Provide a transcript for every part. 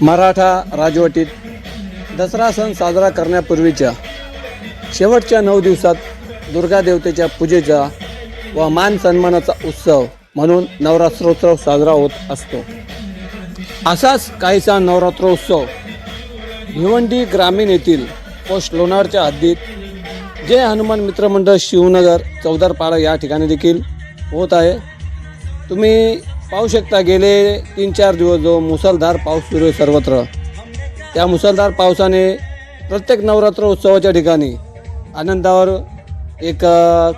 मराठा राजवटीत दसरा सण साजरा करण्यापूर्वीच्या शेवटच्या नऊ दिवसात दुर्गा देवतेच्या पूजेचा व मान सन्मानाचा उत्सव म्हणून नवरात्रोत्सव साजरा होत असतो. असाच काहीसा नवरात्रोत्सव भिवंडी ग्रामीण येथील पोस्ट लोणारच्या हद्दीत जय हनुमान मित्रमंडळ शिवनगर चौदारपाडा या ठिकाणी देखील होत आहे. तुम्ही पाहू शकता गेले तीन चार दिवस जो मुसळधार पाऊस सुरू आहे सर्वत्र. त्या मुसळधार पावसाने प्रत्येक नवरात्र उत्सवाच्या ठिकाणी आनंदावर एक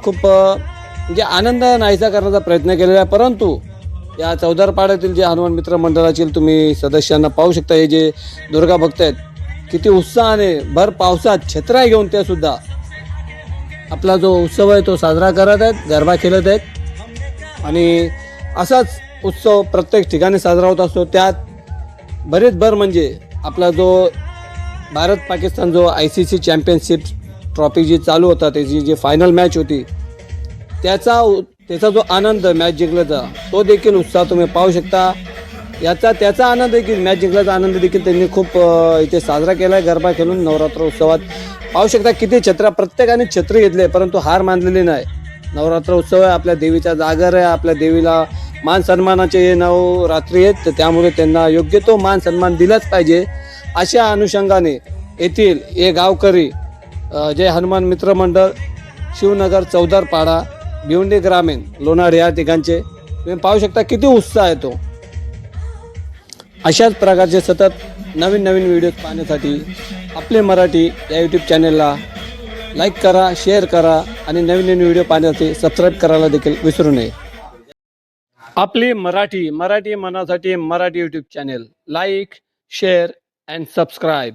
खूप म्हणजे आनंद नाहीसा करण्याचा प्रयत्न केलेला आहे. परंतु या चौदारपाड्यातील जे हनुमान मित्र मंडळातील तुम्ही सदस्यांना पाहू शकता हे जे दुर्गा भक्त आहेत किती उत्साहाने भर पावसात छत्राय घेऊन ते सुद्धा आपला जो उत्सव आहे तो साजरा करत आहेत गरबा खेळत आहेत. आणि असाच उत्सव प्रत्येक ठिकाणी साजरा होत असतो. त्यात बरेच भर म्हणजे आपला जो भारत पाकिस्तान जो I C C championship trophy जी चालू होता त्याची जी फायनल मॅच होती त्याचा त्याचा जो आनंद मॅच जिंकल्याचा तो देखील उत्साह तुम्ही पाहू शकता. याचा त्याचा आनंद देखील मॅच जिंकल्याचा आनंद देखील त्यांनी खूप इथे साजरा केला आहे गरबा खेळून नवरात्र उत्सवात पाहू शकता किती छत्र प्रत्येकाने छत्री घेतले परंतु हार मानलेली नाही. नवरात्र उत्सव आहे आपल्या देवीचा जागर आहे आपल्या देवीला मान सन्मानाचे हे नाव रात्री आहेत तर त्यामुळे त्यांना योग्य तो मान सन्मान दिलाच पाहिजे. अशा अनुषंगाने येथील हे गावकरी जय हनुमान मित्र मंडळ शिवनगर चौदारपाडा भिवंडी ग्रामीण लोणाड या ठिकाणचे. तुम्ही पाहू शकता किती उत्साह येतो अशाच प्रकारचे सतत नवीन नवीन व्हिडिओ पाहण्यासाठी आपले मराठी या यूट्यूब चॅनलला लाईक करा शेअर करा आणि नवीन नवीन व्हिडिओ पाहण्यासाठी सबस्क्राईब करायला देखील विसरू नये. आपली Marathi Marathi मनासाठी Marathi YouTube channel like share and subscribe